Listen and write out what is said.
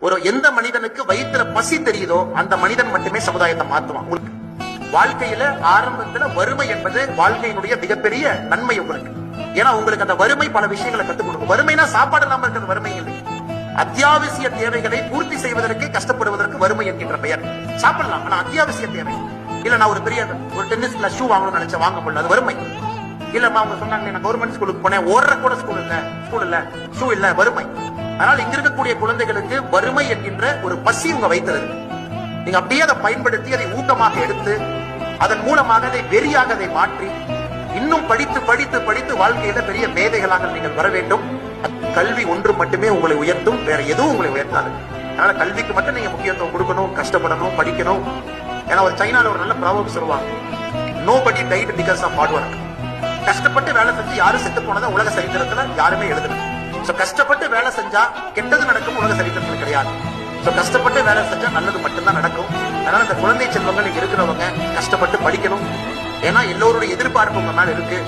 ஒரு எந்த மனிதனுக்கு வயிற்றுல பசி தெரியுதோ அந்த மனிதன் மட்டுமே சமுதாயத்தை மாத்துவான். உங்களுக்கு வாழ்க்கையில ஆரம்பத்துல வறுமை என்பது வாழ்க்கையினுடைய மிகப்பெரிய நன்மை உங்களுக்கு. ஏன்னா உங்களுக்கு அந்த வறுமை பல விஷயங்களை கத்துக் கொடுக்கும். வறுமைனா சாப்பாடு இல்லாம இருக்கிறது வறுமை இல்லை. அத்தியாவசிய தேவைகளை பூர்த்தி செய்வதற்கு கஷ்டப்படுவதற்கு வறுமை என்கின்ற பெயர். சாப்பிடலாம் ஆனா அத்தியாவசிய தேவை. இல்ல நான் ஒரு பெரிய ஒரு டென்னிஸ் கிளாஸ் ஷூ வாங்கணும்னு நினைச்ச வாங்க முடியல அது வறுமை. இல்லம்மா அவங்க சொன்னாங்க நான் கவர்மெண்ட் ஸ்கூலுக்கு போனேன் ஓடுற கூட ஸ்கூல் இல்ல ஸ்கூல் இல்ல ஷூ இல்ல வறுமை. அதனால இங்க இருக்கக்கூடிய குழந்தைகளுக்கு வறுமை என்கின்ற ஒரு பசி உங்க வைத்தது நீங்க அப்படியே அதை பயன்படுத்தி அதை ஊக்கமாக எடுத்து அதன் மூலமாக அதை வெறியாக அதை மாற்றி இன்னும் படித்து படித்து படித்து வாழ்க்கையில பெரிய மேதைகளாக நீங்கள் வர வேண்டும். கல்வி ஒன்று மட்டுமே உங்களை உயர்த்தும் வேற எதுவும் உங்களை உயர்த்தாது. அதனால கல்விக்கு மட்டும் நீங்க முக்கியத்துவம் கொடுக்கணும் கஷ்டப்படணும் படிக்கணும். ஏன்னா ஒரு சைனால ஒரு நல்ல ப்ராப்ளம் சொல்லுவாங்க nobody tight because of hard work கஷ்டப்பட்டு வேலை செஞ்சு யாரும் செத்து போனதா உலக சரித்திரத்துல யாருமே எழுதல. சோ கஷ்டப்பட்டு வேலை செஞ்சா கெட்டது நடக்கும் உலக சரித்திரத்தில் கிடையாது. சோ கஷ்டப்பட்டு வேலை செஞ்சா நல்லது மட்டும்தான் நடக்கும். அதனால இந்த குழந்தை செல்வங்கள் இருக்கிறவங்க கஷ்டப்பட்டு படிக்கணும். ஏன்னா எல்லோருடைய எதிர்பார்ப்பு உங்க மேல இருக்கு.